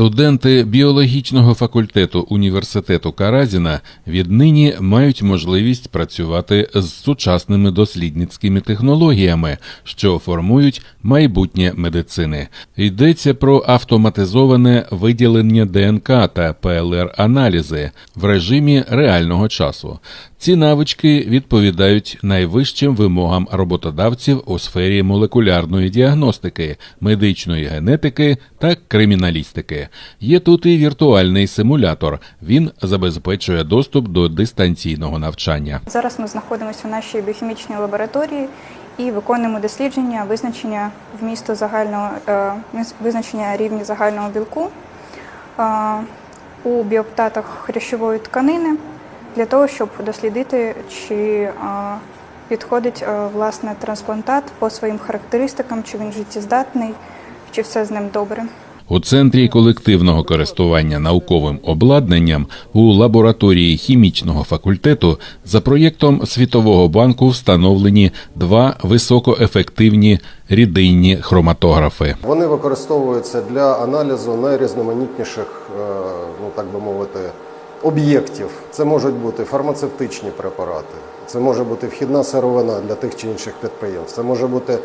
Студенти біологічного факультету університету Каразіна віднині мають можливість працювати з сучасними дослідницькими технологіями, що формують майбутнє медицини. Йдеться про автоматизоване виділення ДНК та ПЛР-аналізи в режимі реального часу. Ці навички відповідають найвищим вимогам роботодавців у сфері молекулярної діагностики, медичної генетики та криміналістики. Є тут і віртуальний симулятор. Він забезпечує доступ до дистанційного навчання. Зараз ми знаходимося в нашій біохімічній лабораторії і виконуємо дослідження визначення вмісту загального е, визначення рівня загального білку е, у біоптатах хрящової тканини для того, щоб дослідити, чи підходить власне трансплантат по своїм характеристикам, чи він життєздатний, чи все з ним добре. У центрі колективного користування науковим обладнанням у лабораторії хімічного факультету за проєктом Світового банку встановлені два високоефективні рідинні хроматографи. Вони використовуються для аналізу найрізноманітніших, е, ну так би мовити, об'єктів. Це можуть бути фармацевтичні препарати, це може бути вхідна сировина для тих чи інших підприємств, це може бути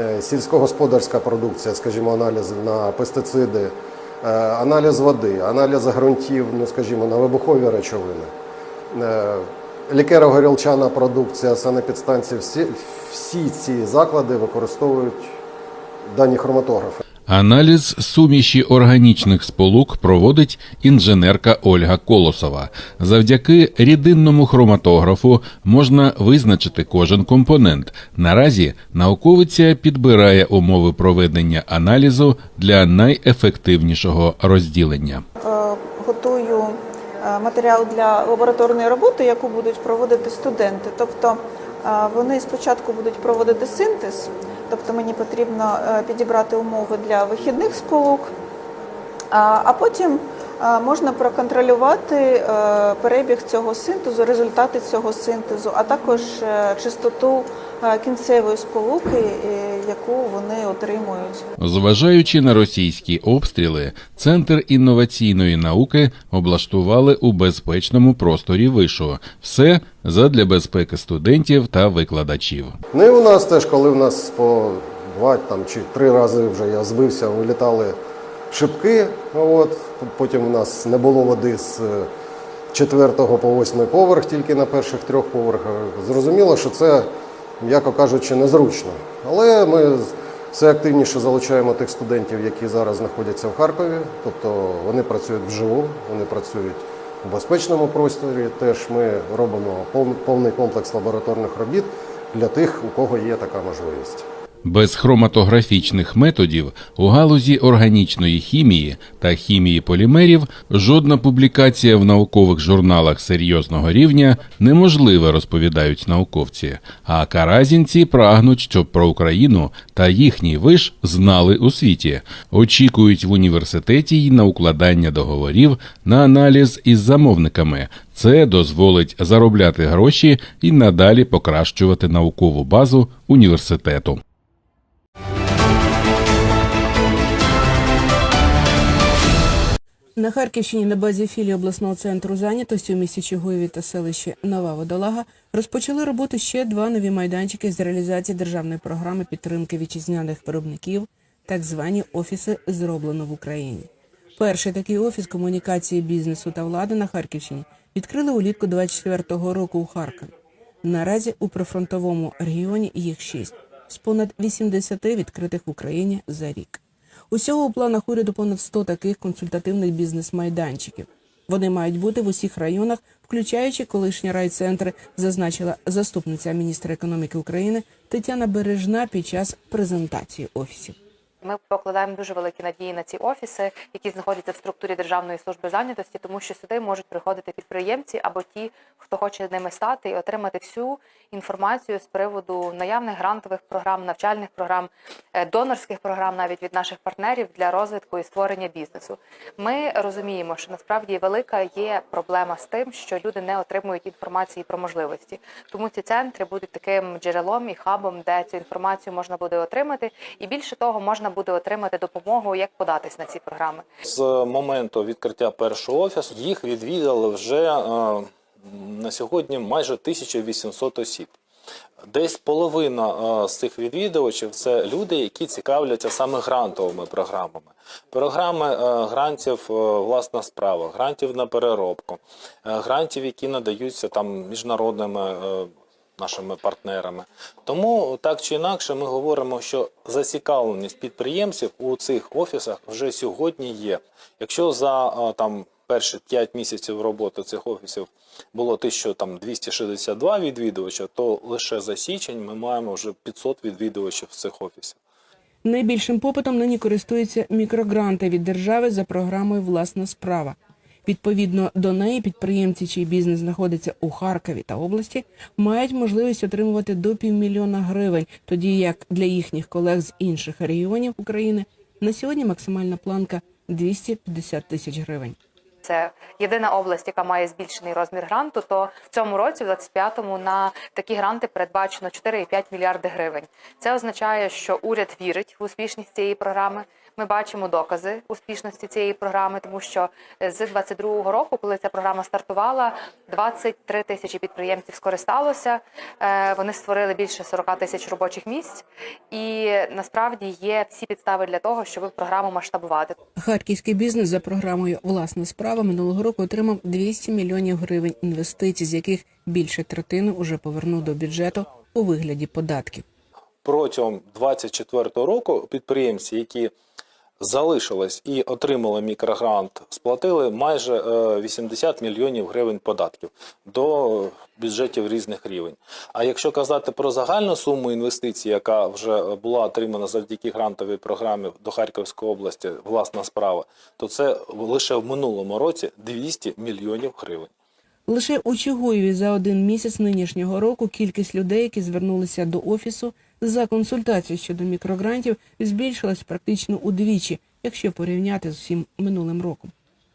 е, сільськогосподарська продукція, скажімо, аналіз на пестициди, е, аналіз води, аналіз ґрунтів, ну скажімо, на вибухові речовини. Е, Лікеро-горілчана продукція, санепідстанції, всі, всі ці заклади використовують дані хроматографи. Аналіз суміші органічних сполук проводить інженерка Ольга Колосова. Завдяки рідинному хроматографу можна визначити кожен компонент. Наразі науковиця підбирає умови проведення аналізу для найефективнішого розділення. Е, готую е, матеріал для лабораторної роботи, яку будуть проводити студенти. Тобто вони спочатку будуть проводити синтез, тобто мені потрібно е, підібрати умови для вихідних сполук, а потім е, можна проконтролювати е, перебіг цього синтезу, результати цього синтезу, а також чистоту кінцевої сполуки, е, яку вони отримують. Зважаючи на російські обстріли, центр інноваційної науки облаштували у безпечному просторі вишу. Все задля безпеки студентів та викладачів. Ну і у нас теж, коли в нас по два там, чи три рази вже я збився, вилітали шибки. От. Потім у нас не було води з е, четвертого по восьмий поверх, тільки на перших трьох поверхах. Зрозуміло, що це, м'яко кажучи, незручно. Але ми все активніше залучаємо тих студентів, які зараз знаходяться в Харкові. Тобто вони працюють вживу, вони працюють у безпечному просторі. Теж ми робимо повний комплекс лабораторних робіт для тих, у кого є така можливість. Без хроматографічних методів у галузі органічної хімії та хімії полімерів жодна публікація в наукових журналах серйозного рівня неможлива, розповідають науковці. А каразінці прагнуть, щоб про Україну та їхній виш знали у світі. Очікують в університеті й на укладання договорів на аналіз із замовниками. Це дозволить заробляти гроші і надалі покращувати наукову базу університету. На Харківщині на базі філії обласного центру зайнятості у місті Чугуєві та селищі Нова Водолага розпочали роботу ще два нові майданчики з реалізації державної програми підтримки вітчизняних виробників, так звані офіси зроблено в Україні. Перший такий офіс комунікації бізнесу та влади на Харківщині відкрили улітку 24-го року у Харкові. Наразі у прифронтовому регіоні їх шість з понад 80 відкритих в Україні за рік. Усього у планах уряду понад 100 таких консультативних бізнес-майданчиків. Вони мають бути в усіх районах, включаючи колишні райцентри, зазначила заступниця міністра економіки України Тетяна Бережна під час презентації офісів. Ми покладаємо дуже великі надії на ці офіси, які знаходяться в структурі Державної служби зайнятості, тому що сюди можуть приходити підприємці або ті, хто хоче ними стати, і отримати всю інформацію з приводу наявних грантових програм, навчальних програм, е, донорських програм, навіть від наших партнерів для розвитку і створення бізнесу. Ми розуміємо, що насправді велика є проблема з тим, що люди не отримують інформації про можливості. Тому ці центри будуть таким джерелом і хабом, де цю інформацію можна буде отримати, і більше того, можна буде отримати допомогу, як податись на ці програми. З моменту відкриття першого офісу їх відвідали вже е, на сьогодні майже 1800 осіб. Десь половина е, з цих відвідувачів це люди, які цікавляться саме грантовими програмами. Програми е, грантів власна справа, грантів на переробку, грантів, які надаються там міжнародними нашими партнерами. Тому так чи інакше ми говоримо, що зацікавленість підприємців у цих офісах вже сьогодні є. Якщо за е, там перші 5 місяців роботи цих офісів було 1262 відвідувача, то лише за січень ми маємо вже 500 відвідувачів цих офісів. Найбільшим попитом нині користуються мікрогранти від держави за програмою Власна справа. Відповідно до неї, підприємці, чий бізнес знаходиться у Харкові та області, мають можливість отримувати до півмільйона гривень, тоді як для їхніх колег з інших регіонів України на сьогодні максимальна планка 250 тисяч гривень. Це єдина область, яка має збільшений розмір гранту. То в цьому році, в 25-му, на такі гранти передбачено 4,5 мільярди гривень. Це означає, що уряд вірить в успішність цієї програми. Ми бачимо докази успішності цієї програми, тому що з 22-го року, коли ця програма стартувала, 23 тисячі підприємців скористалося. Е, Вони створили більше 40 тисяч робочих місць, і насправді є всі підстави для того, щоб програму масштабувати. Харківський бізнес за програмою Власна справа минулого року отримав 200 мільйонів гривень інвестицій, з яких більше третини уже повернув до бюджету у вигляді податків. Протягом 2024 року підприємці, які залишились і отримали мікрогрант, сплатили майже е, 80 мільйонів гривень податків до бюджетів різних рівень. А якщо казати про загальну суму інвестицій, яка вже була отримана завдяки грантовій програмі до Харківської області, власна справа, то це лише в минулому році 200 мільйонів гривень. Лише у Чугуєві за один місяць нинішнього року кількість людей, які звернулися до офісу за консультацією щодо мікрогрантів, збільшилась практично удвічі, якщо порівняти з усім минулим роком.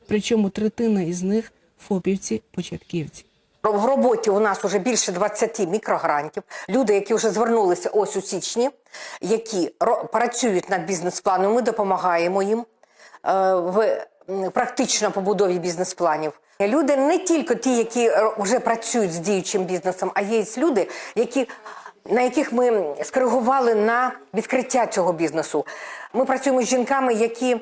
Причому третина із них фопівці-початківці. В роботі у нас вже більше 20 мікрогрантів. Люди, які вже звернулися ось у січні, які працюють над бізнес-планом, ми допомагаємо їм е, в практично побудові бізнес-планів. Люди не тільки ті, які е, вже працюють з діючим бізнесом, а є люди, які на яких ми скоригували на відкриття цього бізнесу. Ми працюємо з жінками, які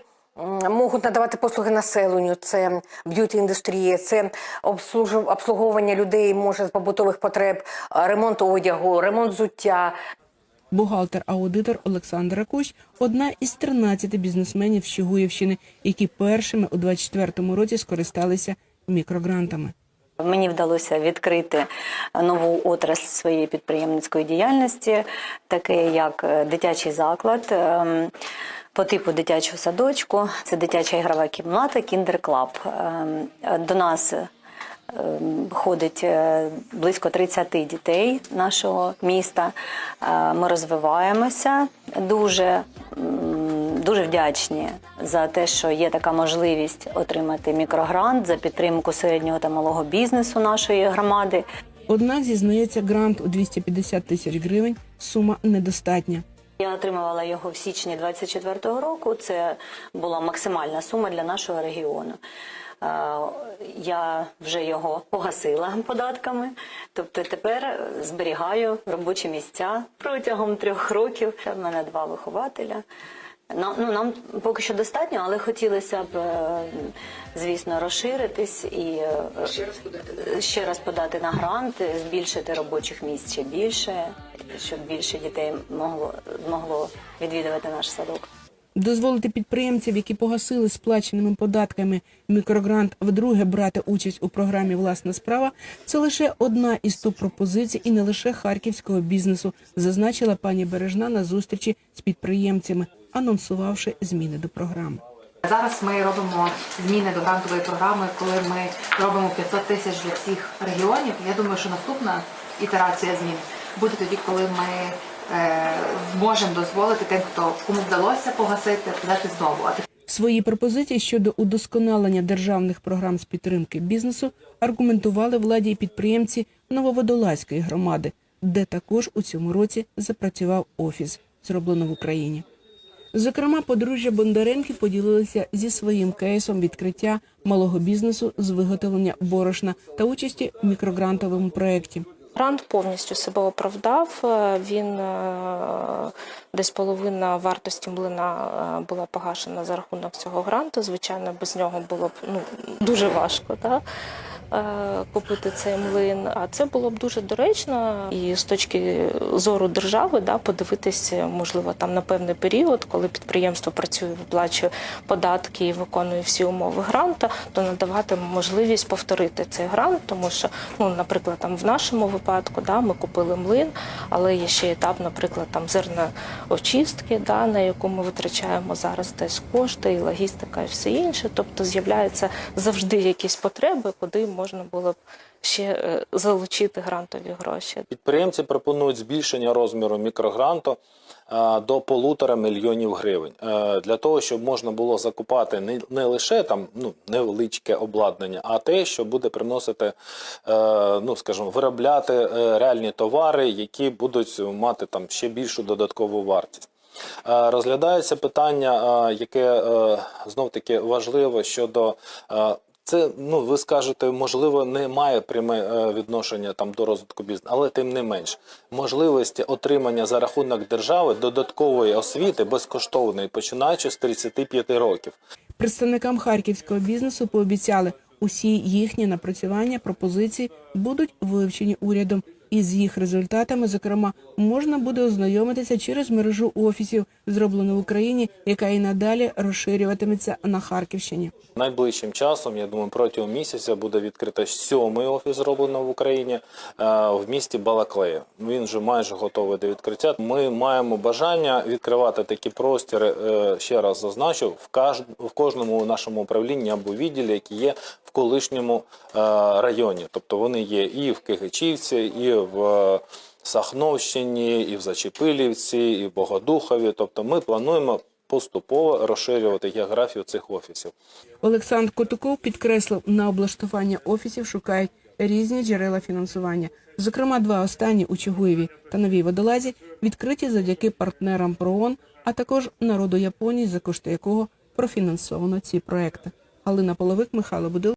можуть надавати послуги населенню. Це б'юті індустрія, це обслуговування людей може з побутових потреб, ремонт одягу, ремонт взуття. Бухгалтер-аудитор Олександр Ракусь – одна із 13 бізнесменів з Чугуївщини, які першими у 24-му році скористалися мікрогрантами. Мені вдалося відкрити нову отрасль своєї підприємницької діяльності, таке як е, дитячий заклад ем, по типу дитячого садочку. Це дитяча ігрова кімната Кіндер Клаб. До нас ем, ходить е, близько 30 дітей нашого міста. Е, Ми розвиваємося дуже. Дуже вдячні за те, що є така можливість отримати мікрогрант за підтримку середнього та малого бізнесу нашої громади. Однак, зізнається, грант у 250 тисяч гривень – сума недостатня. Я отримувала його в січні 24-го року. Це була максимальна сума для нашого регіону. Е, Я вже його погасила податками, тобто тепер зберігаю робочі місця протягом трьох років. У мене два вихователя. Нам, ну, нам поки що достатньо, але хотілося б, е, звісно, розширитись і е, ще раз подати на грант, збільшити робочих місць ще більше, щоб більше дітей могло, змогло відвідувати наш садок. Дозволити підприємців, які погасили сплаченими податками мікрогрант, вдруге брати участь у програмі Власна справа це лише одна із топ пропозицій і не лише харківського бізнесу, зазначила пані Бережна на зустрічі з підприємцями, анонсувавши зміни до програми. Зараз ми робимо зміни до грантової програми, коли ми робимо 500 тисяч для всіх регіонів. Я думаю, що наступна ітерація змін буде тоді, коли ми е, зможемо дозволити тим, хто кому вдалося погасити, подати знову. Свої пропозиції щодо удосконалення державних програм з підтримки бізнесу аргументували владі і підприємці Нововодолазької громади, де також у цьому році запрацював офіс, зроблено в Україні. Зокрема, подружжя Бондаренків поділилися зі своїм кейсом відкриття малого бізнесу з виготовлення борошна та участі в мікрогрантовому проєкті. Грант повністю себе оправдав. Е, Він е, десь половина вартості млина е, була погашена за рахунок цього гранту. Звичайно, без нього було б ну дуже важко. Да? Е, Купити цей млин, а це було б дуже доречно. І з точки зору держави, да, подивитися, можливо, там на певний період, коли підприємство працює, виплачує податки і виконує всі умови гранта, то надавати можливість повторити цей грант, тому що, ну, наприклад, там в нашому випадку, да, ми купили млин, але є ще етап, наприклад, там зерноочистки, да, на яку ми витрачаємо зараз десь кошти, і логістика, і все інше. Тобто з'являються завжди якісь потреби, куди можна було б ще е, залучити грантові гроші. Підприємці пропонують збільшення розміру мікрогранту е, до полутора мільйонів гривень Е, для того, щоб можна було закупати не, лише там ну невеличке обладнання, а те, що буде приносити, ну скажімо, виробляти реальні товари, які будуть мати там ще більшу додаткову вартість. Розглядається питання, яке знов таки важливо щодо це, ну ви скажете, можливо, не має пряме е, відношення там до розвитку бізнесу, але тим не менш можливості отримання за рахунок держави додаткової освіти безкоштовної, починаючи з 35 років. Представникам харківського бізнесу пообіцяли, усі їхні напрацювання пропозиції будуть вивчені урядом, і з їх результатами, зокрема, можна буде ознайомитися через мережу офісів, зроблену в Україні, яка і надалі розширюватиметься на Харківщині. Найближчим часом, я думаю, протягом місяця буде відкрито сьомий офіс, зроблено в Україні е, в місті Балаклея. Він вже майже готовий до відкриття. Ми маємо бажання відкривати такі простіри. е, Ще раз зазначу, в кожному нашому управлінні або відділі, які є в колишньому е, районі. Тобто вони є і в Кигичівці, і в Сахновщині, і в Зачепилівці, і в Богодухові. Тобто ми плануємо поступово розширювати географію цих офісів. Олександр Котуков підкреслив, на облаштування офісів шукають різні джерела фінансування. Зокрема, два останні у Чугуєві та Новій Водолазі відкриті завдяки партнерам ПРООН, а також народу Японії, за кошти якого профінансовано ці проекти. Галина Половик, Михайло Будил.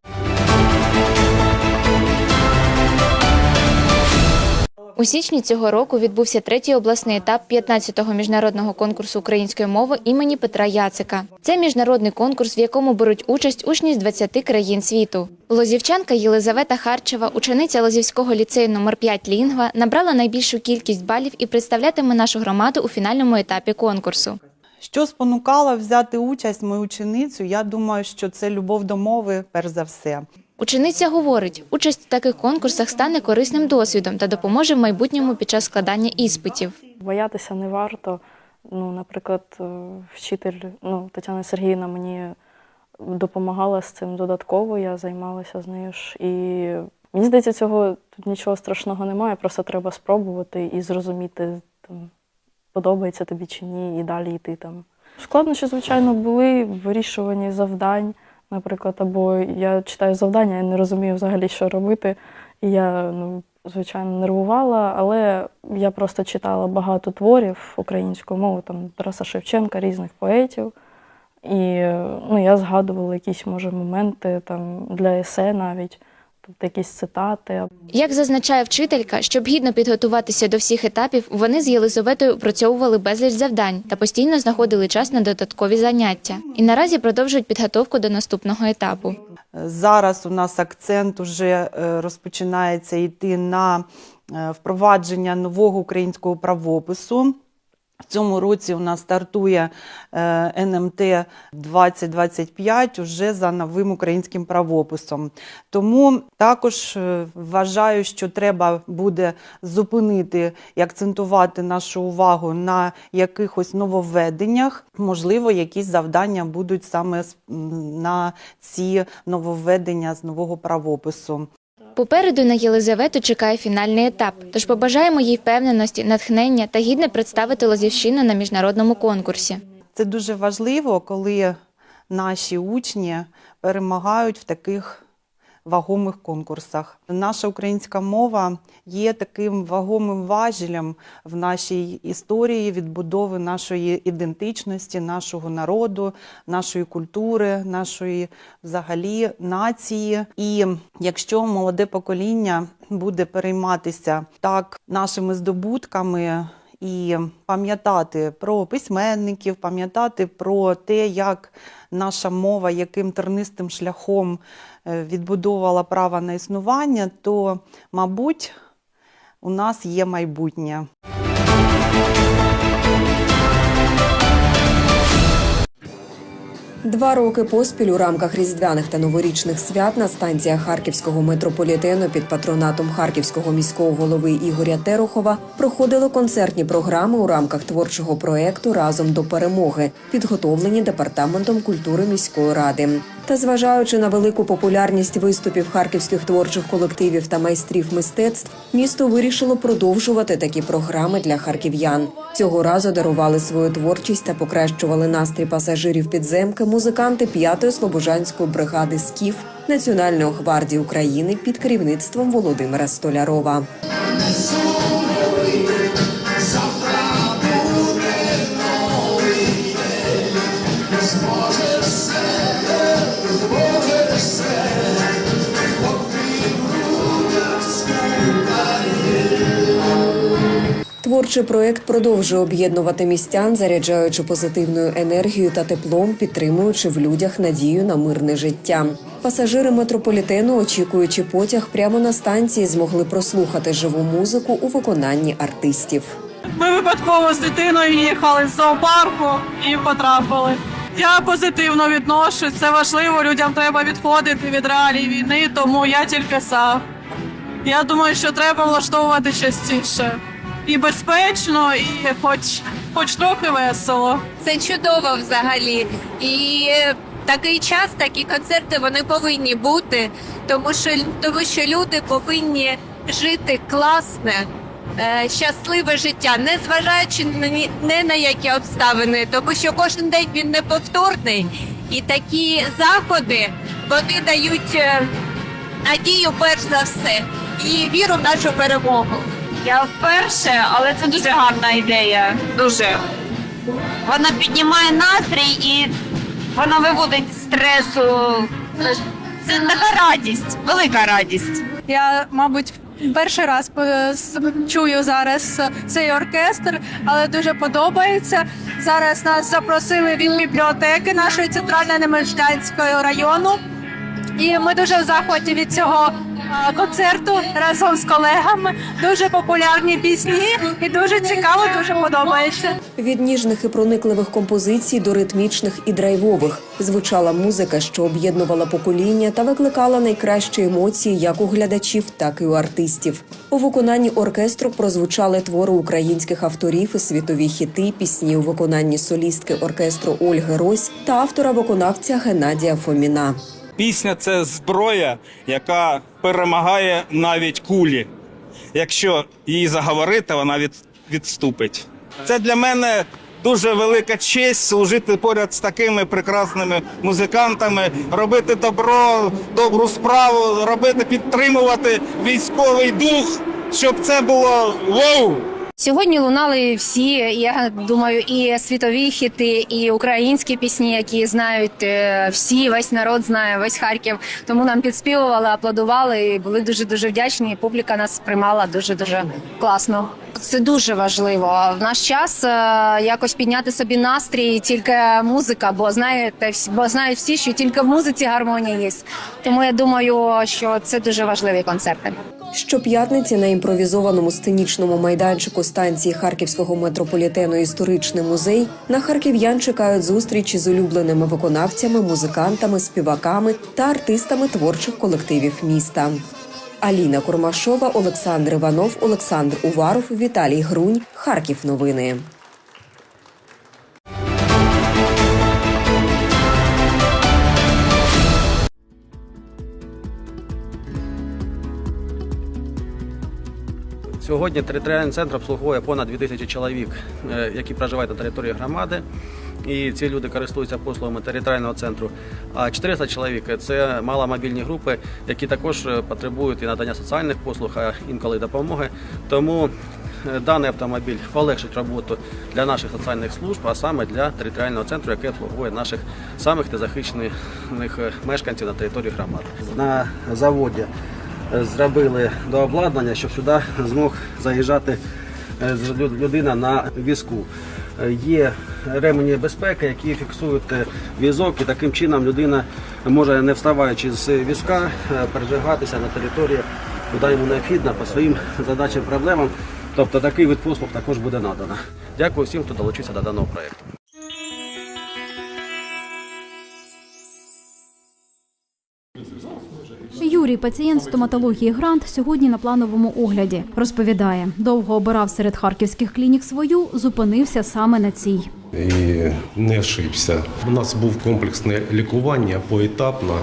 У січні цього року відбувся третій обласний етап 15-го міжнародного конкурсу української мови імені Петра Яцика. Це міжнародний конкурс, в якому беруть участь учні з 20 країн світу. Лозівчанка Єлизавета Харчева, учениця Лозівського ліцею номер 5 Лінгва, набрала найбільшу кількість балів і представлятиме нашу громаду у фінальному етапі конкурсу. Що спонукало взяти участь мою ученицю? Я думаю, що це любов до мови, перш за все. Учениця говорить, участь в таких конкурсах стане корисним досвідом та допоможе в майбутньому під час складання іспитів. Боятися не варто. Ну, наприклад, е, вчитель ну, Тетяна Сергіївна мені допомагала з цим додатково, я займалася з нею ж. І мені здається, цього тут нічого страшного немає, просто треба спробувати і зрозуміти, там, подобається тобі чи ні, і далі йти там. Складнощі, звичайно, були в вирішуванні завдань, наприклад, або я читаю завдання, я не розумію взагалі, що робити. І я, ну, звичайно, нервувала, але я просто читала багато творів українською мовою, там Тараса Шевченка, різних поетів. І ну, я згадувала якісь, може, моменти там, для есе навіть, тобто якісь цитати. Як зазначає вчителька, щоб гідно підготуватися до всіх етапів, вони з Єлизаветою опрацьовували безліч завдань та постійно знаходили час на додаткові заняття. І наразі продовжують підготовку до наступного етапу. Зараз у нас акцент уже е, розпочинається йти на е, впровадження нового українського правопису. В цьому році у нас стартує НМТ 2025 уже за новим українським правописом. Тому також е, вважаю, що треба буде зупинити і акцентувати нашу увагу на якихось нововведеннях. Можливо, якісь завдання будуть саме на ці нововведення з нового правопису. Попереду на Єлизавету чекає фінальний етап. Тож побажаємо їй впевненості, натхнення та гідне представити Лозівщину на міжнародному конкурсі. Це дуже важливо, коли наші учні перемагають в таких вагомих конкурсах. Наша українська мова є таким вагомим важелем в нашій історії відбудови нашої ідентичності, нашого народу, нашої культури, нашої взагалі нації. І якщо молоде покоління буде перейматися так нашими здобутками. І пам'ятати про письменників, пам'ятати про те, як наша мова, яким тернистим шляхом е, відбудовувала право на існування, то, мабуть, у нас є майбутнє. Два роки поспіль у рамках різдвяних та новорічних свят на станціях харківського метрополітену під патронатом харківського міського голови Ігоря Терухова проходили концертні програми у рамках творчого проекту Разом до перемоги, підготовлені департаментом культури міської ради. Та зважаючи на велику популярність виступів харківських творчих колективів та майстрів мистецтв, місто вирішило продовжувати такі програми для харків'ян. Цього разу дарували свою творчість та покращували настрій пасажирів підземки музиканти 5-ї слобожанської бригади СКІФ Національної гвардії України під керівництвом Володимира Столярова. Творчий проект продовжує об'єднувати містян, заряджаючи позитивною енергією та теплом, підтримуючи в людях надію на мирне життя. Пасажири метрополітену, очікуючи потяг прямо на станції, змогли прослухати живу музику у виконанні артистів. Ми випадково з дитиною їхали з зоопарку і потрапили. Я позитивно відношу. Це важливо. Людям треба відходити від реалій війни, тому я тільки за. Я думаю, що треба влаштовувати частіше. І безпечно, і хоч, хоч трохи весело. Це чудово взагалі. І такий час, такі концерти вони повинні бути, тому що тому що люди повинні жити класне, е, щасливе життя, не зважаючи ні- не на які обставини, тому що кожен день він неповторний, і такі заходи вони дають е, надію перш за все і віру в нашу перемогу. Я вперше, але це дуже гарна ідея. Дуже. Вона піднімає настрій і вона виводить стресу. Це така радість, велика радість. Я, мабуть, перший раз чую зараз цей оркестр, але дуже подобається. Зараз нас запросили від бібліотеки нашої центральної Немежданського району. І ми дуже в захваті від цього е, концерту разом з колегами. Дуже популярні пісні і дуже цікаво, дуже подобається. Від ніжних і проникливих композицій до ритмічних і драйвових звучала музика, що об'єднувала покоління та викликала найкращі емоції як у глядачів, так і у артистів. У виконанні оркестру прозвучали твори українських авторів і світові хіти, пісні у виконанні солістки оркестру Ольги Рось та автора виконавця Геннадія Фоміна. Пісня це зброя, яка перемагає навіть кулі. Якщо її заговорити, вона від, відступить. Це для мене дуже велика честь служити поряд з такими прекрасними музикантами, робити добро, добру справу, робити, підтримувати військовий дух, щоб це було воу! Сьогодні лунали всі, я думаю, і світові хіти, і українські пісні, які знають е, всі, весь народ знає, весь Харків. Тому нам підспівували, аплодували і були дуже дуже вдячні. Публіка нас сприймала дуже дуже класно. Це дуже важливо. В наш час е, якось підняти собі настрій тільки музика, бо знаєте, всі- бо знають всі, що тільки в музиці гармонія є. Тому я думаю, що це дуже важливі концерти. Щоп'ятниці на імпровізованому сценічному майданчику станції Харківського метрополітену Історичний музей на харків'ян чекають зустрічі з улюбленими виконавцями, музикантами, співаками та артистами творчих колективів міста. Аліна Курмашова, Олександр Іванов, Олександр Уваров, Віталій Грунь. Харків. Новини. Сьогодні територіальний центр обслуговує понад 2000 чоловік, е, які проживають на території громади. і ці люди користуються послугами територіального центру. А 400 чоловік це маломобільні групи, які також е, потребують і надання соціальних послуг, а інколи допомоги. Тому е, даний автомобіль полегшить роботу для наших соціальних служб, а саме для територіального центру, який обслуговує наших самих незахищених мешканців на території громади. На заводі зробили до обладнання, щоб сюди змог заїжджати е, людина на візку. Е, Є ремені безпеки, які фіксують е, візок, і таким чином людина може, не вставаючи з візка, е, передвигатися на території, куди йому необхідно по своїм задачам проблемам. Тобто такий вид послуг також буде надано. Дякую всім, хто долучився до даного проєкту. Юрій, пацієнт стоматології Грант, сьогодні на плановому огляді. Розповідає, довго обирав серед харківських клінік свою, зупинився саме на цій. і не ошибся. У нас був комплексне лікування поетапно,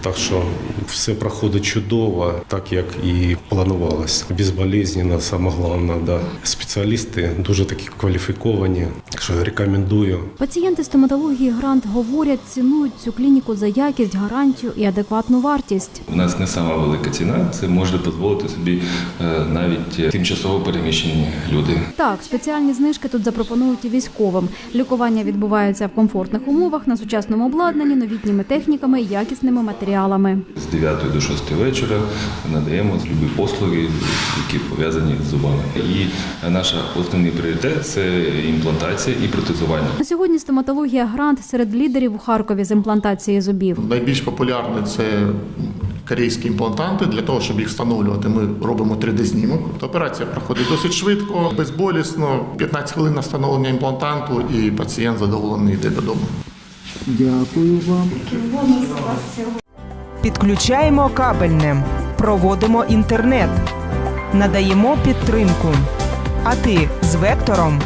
так що все проходить чудово, так як і планувалося. Безболезненно, саме головне, да. спеціалісти дуже такі кваліфіковані, що рекомендую. Пацієнти стоматології Грант говорять, цінують цю клініку за якість, гарантію і адекватну вартість. У нас не сама велика ціна, це може дозволити собі е, навіть тимчасово переміщені люди. Так, спеціальні знижки тут запропонують і військовим. Лікування відбувається в комфортних умовах на сучасному обладнанні, новітніми техніками, якісними матеріалами. З 9 до 6 вечора надаємо любі послуги, які пов'язані з зубами. І наш основний пріоритет це імплантація і протезування. На сьогодні стоматологія Грант серед лідерів у Харкові з імплантації зубів. Найбільш популярне це корейські імплантанти. Для того, щоб їх встановлювати, ми робимо 3D-знімок. Тобто Операція проходить досить швидко, безболісно, 15 хвилин на встановлення імплантанту, і пацієнт задоволений йде додому. Дякую вам. Підключаємо кабельне, проводимо інтернет, надаємо підтримку. А ти з вектором